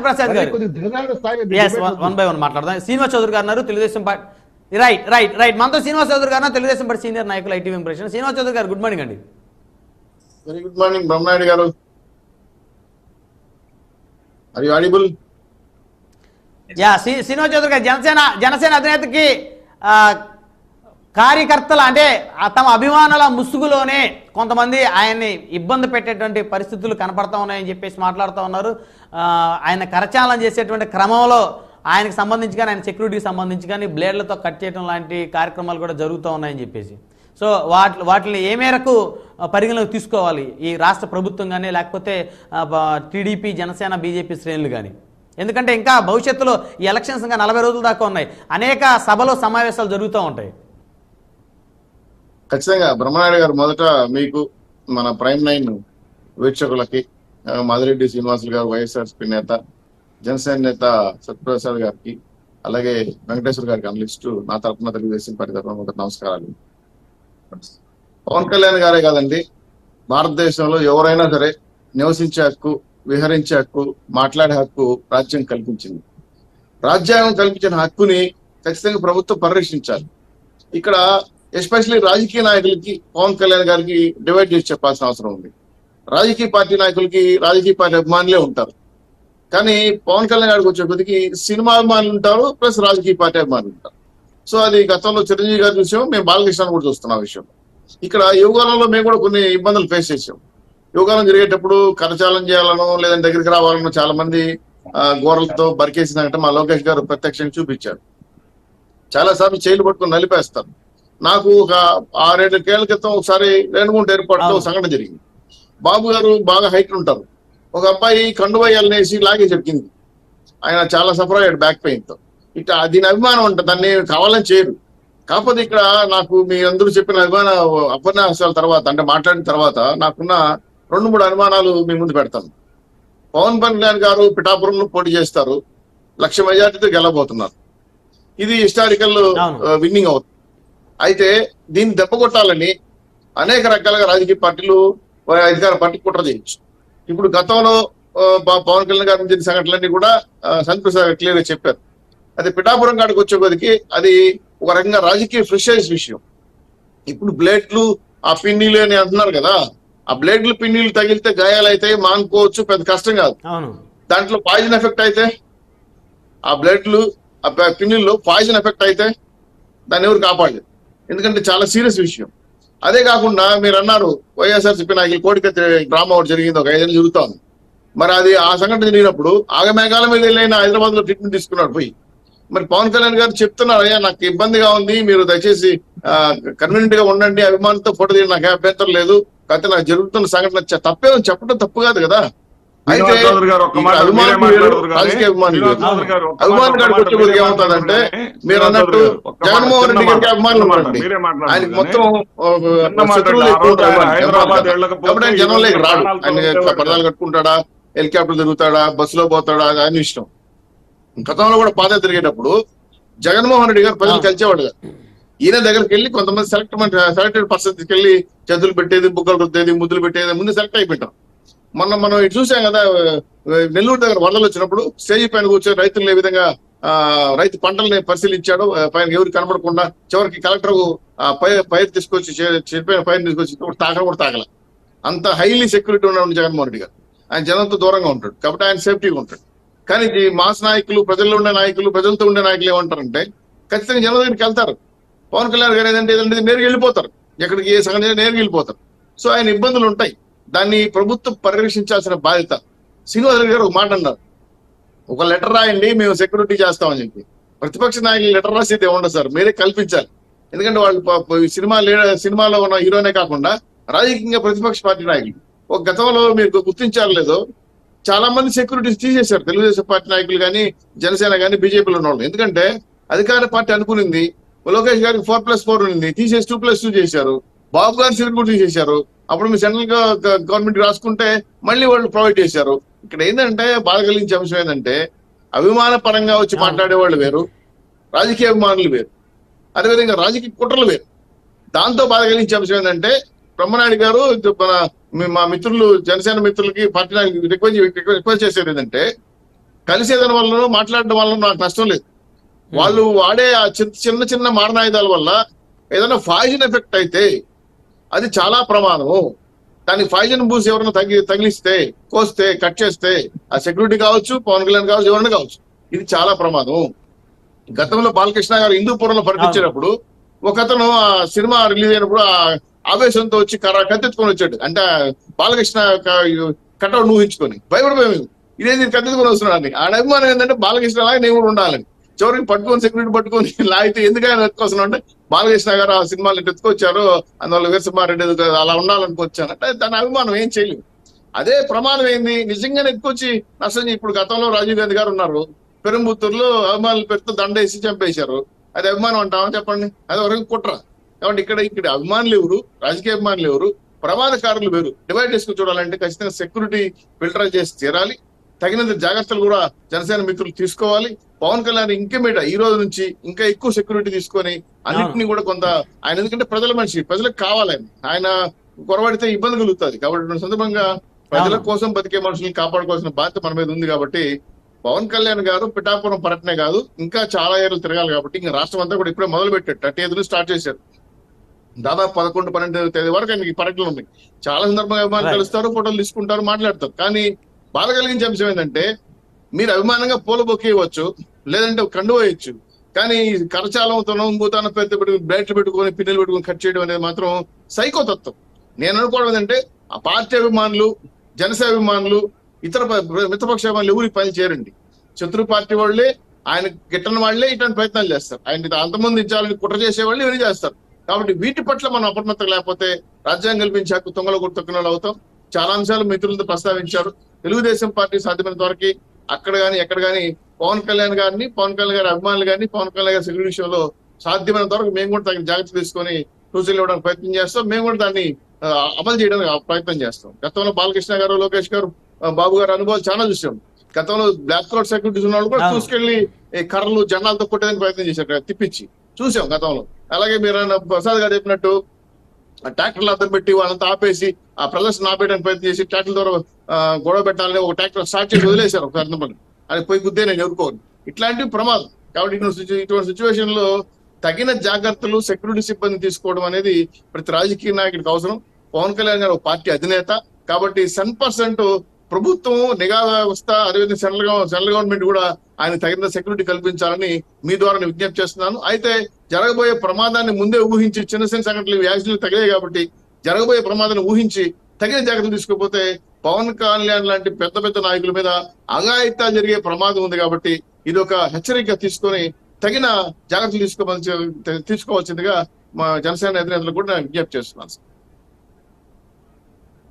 ప్రసాద్ గారు. One by one మాట్లాడదాం. శ్రీనివాస్ చౌదరి గారు అన్నారు Telugu Desam party right right right మనతో శ్రీనివాస్ చౌదరి గారు తెలుగుదేశం పార్టీ సీనియర్ నాయకులు ఐటీ ఇంప్రెషన్ శ్రీనివాస్ చౌదరి గారు గుడ్ మార్నింగ్ అండి. వెరీ గుడ్ మార్నింగ్ బ్రహ్మనాయుడు గారు. Are you audible ya Shri Srinivas Chowdary గారు జనసేన జనసేన అధినేతకి ఆ, కార్యకర్తల అంటే తమ అభిమానుల ముసుగులోనే కొంతమంది ఆయన్ని ఇబ్బంది పెట్టేటువంటి పరిస్థితులు కనపడతా ఉన్నాయని చెప్పేసి మాట్లాడుతూ ఉన్నారు. ఆయన కరచాలనం చేసేటువంటి క్రమంలో ఆయనకు సంబంధించి కానీ ఆయన సెక్యూరిటీకి సంబంధించి కానీ బ్లేడ్లతో కట్ చేయడం లాంటి కార్యక్రమాలు కూడా జరుగుతూ ఉన్నాయని చెప్పేసి. సో వాటి వాటిని ఏ మేరకు పరిగణలోకి తీసుకోవాలి? ఈ రాష్ట్ర ప్రభుత్వం కానీ లేకపోతే టీడీపీ జనసేన బీజేపీ శ్రేణులు కానీ ఎందుకంటే ఇంకా భవిష్యత్తులో ఈ ఎలక్షన్స్ ఇంకా నలభై రోజుల దాకా ఉన్నాయి. అనేక సభలు సమావేశాలు జరుగుతూ ఉంటాయి. ఖచ్చితంగా బ్రహ్మనాయుడు గారు మొదట మీకు మన ప్రైమ్ నైన్ వీక్షకులకి మధురెడ్డి మాదిరెడ్డి శ్రీనివాసులు గారు వైఎస్ఆర్సీపీ నేత జనసేన నేత సత్యప్రసాద్ గారికి అలాగే వెంకటేశ్వర గారికి అనలిస్టు నా తరఫున తెలుగుదేశం పార్టీ తరఫున నమస్కారాలు. పవన్ కళ్యాణ్ గారే కాదండి భారతదేశంలో ఎవరైనా సరే నివసించే హక్కు విహరించే హక్కు మాట్లాడే హక్కు రాజ్యం కల్పించింది. రాజ్యాంగం కల్పించిన హక్కుని ఖచ్చితంగా ప్రభుత్వం పరిరక్షించాలి. ఇక్కడ ఎస్పెషల్లీ రాజకీయ నాయకులకి పవన్ కళ్యాణ్ గారికి డివైడ్ చేసి చెప్పాల్సిన అవసరం ఉంది. రాజకీయ పార్టీ నాయకులకి రాజకీయ పార్టీ అభిమానులే ఉంటారు. కానీ పవన్ కళ్యాణ్ గారికి వచ్చే కొద్దికి సినిమా అభిమానులు ఉంటారు ప్లస్ రాజకీయ పార్టీ అభిమానులు ఉంటారు. సో అది గతంలో చిరంజీవి గారి విషయం మేము బాలకృష్ణ కూడా చూస్తున్నాం విషయం ఇక్కడ యువకాలంలో మేము కూడా కొన్ని ఇబ్బందులు ఫేస్ చేసాం. యువకాలం జరిగేటప్పుడు కరచాలం చేయాలనో లేదంటే దగ్గరికి రావాలనో చాలా మంది గోరలతో బరికేసినట్టు మా లోకేష్ గారు ప్రత్యక్షంగా చూపించారు. చాలా సార్లు చేయలు పట్టుకొని నలిపేస్తారు. నాకు ఒక ఆరేడు కేళ్ళ క్రితం ఒకసారి రేణుగుంట ఎయిర్పోర్ట్లో అవును. సంఘటన జరిగింది. బాబు గారు బాగా హైట్ ఉంటారు. ఒక అబ్బాయి కండువయ్యాలనేసి లాగే చెప్పింది ఆయన చాలా సఫర్ అయ్యాడు బ్యాక్ పెయిన్తో. ఇట్లా దీని అభిమానం ఉంటుంది దాన్ని కావాలని చేయరు. కాకపోతే ఇక్కడ నాకు మీ అందరూ చెప్పిన అభిమాన ఉపన్యాసాల తర్వాత అంటే మాట్లాడిన తర్వాత నాకున్న రెండు మూడు అనుమానాలు మీ ముందు పెడతాను. పవన్ కళ్యాణ్ గారు పిఠాపురంలో పోటీ చేస్తారు. లక్ష మెజార్టీతో గెలబోతున్నారు ఇది హిస్టారికల్. విన్నింగ్ అవుతుంది. అయితే దీన్ని దెబ్బ కొట్టాలని అనేక రకాలుగా రాజకీయ పార్టీలు అధికార పార్టీ కుట్ర చేయొచ్చు. ఇప్పుడు గతంలో పవన్ కళ్యాణ్ గారి జరిగిన సంఘటనలన్నీ కూడా సంతప్రసాద్ క్లియర్గా చెప్పారు. అది పిఠాపురం కాడికి వచ్చే కొద్దికి అది ఒక రకంగా రాజకీయ ఫ్రెషైజ్ విషయం. ఇప్పుడు బ్లేడ్లు ఆ పిన్నీలు అని అంటున్నారు కదా ఆ బ్లేడ్లు పిన్నీలు తగిలితే గాయాలు అయితే మానుకోవచ్చు పెద్ద కష్టం కాదు. దాంట్లో పాయిజన్ ఎఫెక్ట్ అయితే ఆ బ్లడ్లు ఆ ప- పిన్నుల్లో పాయిజన్ ఎఫెక్ట్ అయితే దాన్ని ఎవరు కాపాడలేదు ఎందుకంటే చాలా సీరియస్ విషయం. అదే కాకుండా మీరు అన్నారు వైఎస్ఆర్సీపీ నాయకులు కోడికత్తి డ్రామా ఒకటి జరిగింది ఒక ఐదేళ్ళు జరుగుతోంది. మరి అది ఆ సంఘటన జరిగినప్పుడు ఆగమేఘాల మీద వెళ్ళిన హైదరాబాద్లో ట్రీట్మెంట్ తీసుకున్నాడు పోయి. మరి పవన్ కళ్యాణ్ గారు చెప్తున్నారు అయ్యా నాకు ఇబ్బందిగా ఉంది మీరు దయచేసి కన్వీనియంట్గా ఉండండి అభిమానులతో ఫోటో తీయడం నాకు అభ్యంతరం లేదు కాకపోతే నాకు జరుగుతున్న సంఘటన తప్పేమో తప్పే చెప్పడం తప్పు కాదు కదా. అయితే మాట, గారికి ఒక్క వచ్చే మాట కొద్దిగా మీరే ఏమవుతుందంటే మీరు అన్నట్టు జగన్మోహన్ రెడ్డి గారికి అభిమానులు చిన్న మాట, ఉన్నారండి మీరే మాట్లాడదురు ఆయనకి కానీ, మొత్తం ఆ, చిన్న మాట శత్రువులు అండి, ఎక్కువ ఆ రోజు ఉంటారు. ఆయన ఆయన ఈ జనంలోకి రాడు ఆయన. పరదాలు కట్టుకుంటాడా హెలికాప్టర్ తిరుగుతాడా బస్సులో పోతాడా అది ఆయన ఇష్టం గతంలో కూడా పాద తిరిగేటప్పుడు జగన్మోహన్ రెడ్డి గారు ప్రజలు. కలిసేవాడు కాదు. ఈయన దగ్గరికి వెళ్ళి కొంతమంది సెలెక్ట్ సెలెక్టెడ్ పర్సన్ తీసుకెళ్ళి చేతులు పెట్టేది బుగ్గలు రుద్దేది ముద్దులు పెట్టేది ముందు సెలెక్ట్ అయిపోయింటాం మొన్న మనం ఇటు చూసాం కదా నెల్లూరు దగ్గర వరదలు వచ్చినప్పుడు స్టేజ్ పైన కూర్చొని రైతులు ఏ విధంగా రైతు పంటల్ని పరిశీలించాడు పైన ఎవరికి కనబడకుండా చివరికి కలెక్టర్ పై పైరు తీసుకొచ్చి చనిపోయిన పైరు తీసుకొచ్చి తాకడం కూడా తాగల అంత హైలీ సెక్యూరిటీ ఉన్నాడు జగన్మోహన్ రెడ్డి గారు ఆయన జనంతో దూరంగా ఉంటాడు కాబట్టి ఆయన సేఫ్టీగా ఉంటాడు కానీ మాస్ నాయకులు ప్రజల్లో ఉండే నాయకులు ప్రజలతో ఉండే నాయకులు ఏమంటారంటే ఖచ్చితంగా జనం దగ్గరికి వెళ్తారు పవన్ కళ్యాణ్ గారు ఏదంటే ఏదంటే నేరుగా వెళ్ళిపోతారు ఎక్కడికి ఏ సంఘటన నేరుగా వెళ్ళిపోతారు సో ఆయన ఇబ్బందులు ఉంటాయి దాన్ని ప్రభుత్వం పరిరక్షించాల్సిన బాధ్యత. శ్రీనివాస్ గారు ఒక మాట అన్నారు. ఒక లెటర్ రాయండి మేము సెక్యూరిటీ చేస్తామని చెప్పి. ప్రతిపక్ష నాయకులు లెటర్ రాసేది ఉండదు సార్ మీరే కల్పించాలి. ఎందుకంటే వాళ్ళు సినిమా సినిమాలో ఉన్న హీరోనే కాకుండా రాజకీయంగా ప్రతిపక్ష పార్టీ నాయకులు. ఒక గతంలో మీరు గుర్తించారు లేదో చాలా మంది సెక్యూరిటీస్ తీసేశారు. తెలుగుదేశం పార్టీ నాయకులు కానీ జనసేన కానీ బీజేపీలో ఉన్న ఎందుకంటే అధికార పార్టీ అనుకునింది లోకేష్ గారికి ఫోర్ ప్లస్ ఫోర్ ఉంది తీసేసి టూ ప్లస్ టూ చేశారు. బాబు గారి సీట్ తీసేశారు. అప్పుడు మీ సెంట్రల్ గవర్నమెంట్ రాసుకుంటే మళ్ళీ వాళ్ళు ప్రొవైడ్ చేశారు. ఇక్కడ ఏంటంటే బాధ కలిగించే అంశం ఏంటంటే అభిమాన పరంగా వచ్చి. మాట్లాడే వాళ్ళు వేరు రాజకీయ అభిమానులు వేరు అదేవిధంగా రాజకీయ కుట్రలు వేరు. దాంతో బాధ కలిగించే అంశం ఏంటంటే బ్రహ్మనాయుడు గారు మన మీ- మిత్రులు జనసేన మిత్రులకి పార్టీ నాయకులకి రిక్వెస్ట్ రిక్వెస్ట్ చేసేది ఏంటంటే కలిసేదాని వల్ల మాట్లాడడం వల్ల నాకు నష్టం లేదు. వాళ్ళు వాడే ఆ చిన్న చిన్న చిన్న మారణాయుధాల వల్ల ఏదైనా ఫాయిజన్ ఎఫెక్ట్ అయితే అది చాలా ప్రమాదము దాన్ని ఫైజన్ బూస్ ఎవరైనా తగి తగిలిస్తే కోస్తే కట్ చేస్తే ఆ సెక్యూరిటీ కావచ్చు పవన్ కళ్యాణ్ కావచ్చు ఎవరైనా కావచ్చు ఇది చాలా ప్రమాదం. గతంలో బాలకృష్ణ గారు హిందూపురంలో పర్యటించినప్పుడు ఒక అతను ఆ సినిమా రిలీజ్ అయినప్పుడు ఆ ఆవేశంతో వచ్చి కర్ర కత్తెత్తుకొని వచ్చాడు. అంటే బాలకృష్ణ కట్అవుట్ ఊహించుకొని. భయపడిపోయాము ఇదేంది కత్తెత్తుకొని వస్తున్నాడు ఆడ అభిమానం ఏంటంటే బాలకృష్ణ లాగా నేను కూడా ఉండాలని. చివరికి పట్టుకొని సెక్యూరిటీ పట్టుకొని లాగితే ఆయన ఎత్తుకొస్తున్నా అంటే బాలకృష్ణ గారు ఆ సినిమాలు ఎత్తుకొచ్చారు అందువల్ల వీరసింహారెడ్డి అలా ఉండాలనుకొచ్చాను అంటే దాని అభిమానం ఏం చేయలేదు. అదే ప్రమాదం ఏంది? నిజంగానే ఎత్తుకొచ్చి నష్టం ఇప్పుడు గతంలో రాజీవ్ గాంధీ గారు ఉన్నారు. పెరుంబుత్తూరులో అభిమానులు పెడుతూ దండేసి చంపేశారు. అది అభిమానం అంటామని చెప్పండి? అది వరకు కుట్ర. కాబట్టి ఇక్కడ ఇక్కడ అభిమానులు ఎవరు? రాజకీయ అభిమానులు ఎవరు? ప్రమాదకారులు వేరు. డివైడ్ చేసుకుని చూడాలంటే ఖచ్చితంగా సెక్యూరిటీ ఫిల్టర్ చేసి తీరాలి. తగినంత జాగ్రత్తలు కూడా జనసేన మిత్రులు తీసుకోవాలి. పవన్ కళ్యాణ్ ఇంకమేట ఈ రోజు నుంచి ఇంకా ఎక్కువ సెక్యూరిటీ తీసుకొని అన్నింటినీ కూడా కొంత ఆయన ఎందుకంటే ప్రజల మనిషి ప్రజలకు కావాలి ఆయన. కొరబడితే ఇబ్బంది కలుగుతుంది. కాబట్టి సందర్భంగా ప్రజల. కోసం బతికే మనుషుల్ని కాపాడుకోవాల్సిన బాధ్యత మన మీద ఉంది కాబట్టి పవన్ కళ్యాణ్ గారు పిఠాపురం పర్యటనే కాదు ఇంకా చాలా ఏళ్ళు తిరగాలి కాబట్టి ఇంకా రాష్ట్రం అంతా కూడా ఇప్పుడే మొదలు పెట్టారు థర్టీ ఐదు స్టార్ట్ చేశారు. దాదాపు పదకొండు పన్నెండు తేదీ వరకు ఆయనకి పర్యటనలు ఉన్నాయి. చాలా సందర్భంగా. కలుస్తారు ఫోటోలు తీసుకుంటారు మాట్లాడతారు. కానీ బాధ కలిగించే అంశం ఏంటంటే మీరు అభిమానంగా పూల బొక్కే ఇవ్వచ్చు లేదంటే కండు కానీ కానీ కరచాలంతోనో భూతాన పెద్ద పెట్టుకుని బ్లైట్లు పెట్టుకొని పిన్నెలు పెట్టుకుని కట్ చేయడం అనేది మాత్రం సైకో తత్వం. నేను అనుకోవడం ఏంటంటే ఆ పార్టీ అభిమానులు జనసేన అభిమానులు ఇతర మిత్రపక్ష అభిమానులు ఎవరు పని చేయరండి. శత్రు పార్టీ వాళ్ళే ఆయన గిట్టని వాళ్ళే ఇటువంటి ప్రయత్నాలు చేస్తారు. ఆయన అంతమంది ఇచ్చాలని కుట్ర చేసే వాళ్ళు ఇవన్నీ చేస్తారు. కాబట్టి వీటి పట్ల మనం అప్రమత్తం లేకపోతే రాజ్యాంగం కల్పించాక హక్కు తొంగలో కొట్టుకున్న వాళ్ళు అవుతాం. చాలా అంశాలు మిత్రులతో ప్రస్తావించారు. తెలుగుదేశం పార్టీ సాధ్యమైనంత వరకు అక్కడ గాని ఎక్కడ గాని పవన్ కళ్యాణ్ గారిని పవన్ కళ్యాణ్ గారి అభిమానులు గారిని పవన్ కళ్యాణ్ గారి సెక్యూరిటీ విషయంలో సాధ్యమైనంత వరకు మేము కూడా తగిన జాగ్రత్త తీసుకొని సూచనలు ఇవ్వడానికి ప్రయత్నం చేస్తాం. మేము కూడా దాన్ని అమలు చేయడానికి ప్రయత్నం చేస్తాం. గతంలో బాలకృష్ణ గారు లోకేష్ గారు బాబు గారు అనుభవాలు చాలా చూసాం. గతంలో బ్లాక్ కోట్ సెక్యూరిటీస్ ఉన్న వాళ్ళు కూడా ఈ కర్రలు జెండాలతో కొట్టేదానికి ప్రయత్నం చేశారు తిప్పించి చూసాం గతంలో. అలాగే మీరు ప్రసాద్ గారు చెప్పినట్టు ట్రాక్టర్లు అద్దం పెట్టి వాళ్ళంతా ఆపేసి ఆ ప్రదర్శన ఆపేయడానికి ప్రయత్నం చేసి ట్రాక్టర్ ద్వారా గొడవ పెట్టాలని ఒక ట్రాక్టర్ స్టార్ట్ చేసి వదిలేశారు ఒక సందర్భంలో అది పోయి గుద్దే నేను ఎదుర్కోను. ఇట్లాంటివి ప్రమాదం. కాబట్టి ఇటువంటి ఇటువంటి సిచ్యువేషన్లో తగిన జాగ్రత్తలు సెక్యూరిటీ సిబ్బంది తీసుకోవడం అనేది ప్రతి రాజకీయ నాయకుడికి అవసరం. పవన్ కళ్యాణ్ గారు ఒక పార్టీ అధినేత. కాబట్టి సెన్ పర్సెంట్ ప్రభుత్వం నిఘా వ్యవస్థ అదేవిధంగా సెంట్రల్ సెంట్రల్ గవర్నమెంట్ కూడా ఆయన తగిన సెక్యూరిటీ కల్పించాలని మీ ద్వారా నేను విజ్ఞప్తి చేస్తున్నాను. అయితే జరగబోయే ప్రమాదాన్ని ముందే ఊహించి చిన్న చిన్న సంఘటనలు యాక్సిడెంట్లు తగిలాయి కాబట్టి జరగబోయే ప్రమాదాన్ని ఊహించి తగిన జాగ్రత్తలు తీసుకోకపోతే పవన్ కళ్యాణ్ లాంటి పెద్ద పెద్ద నాయకుల మీద అఘాయిత్యాలు జరిగే ప్రమాదం ఉంది కాబట్టి ఇది ఒక హెచ్చరిక తీసుకొని తగిన జాగ్రత్తలు తీసుకోవాల్సి తీసుకోవాల్సిందిగా మా జనసేన అధినేతలకు కూడా విజ్ఞప్తి చేస్తున్నాను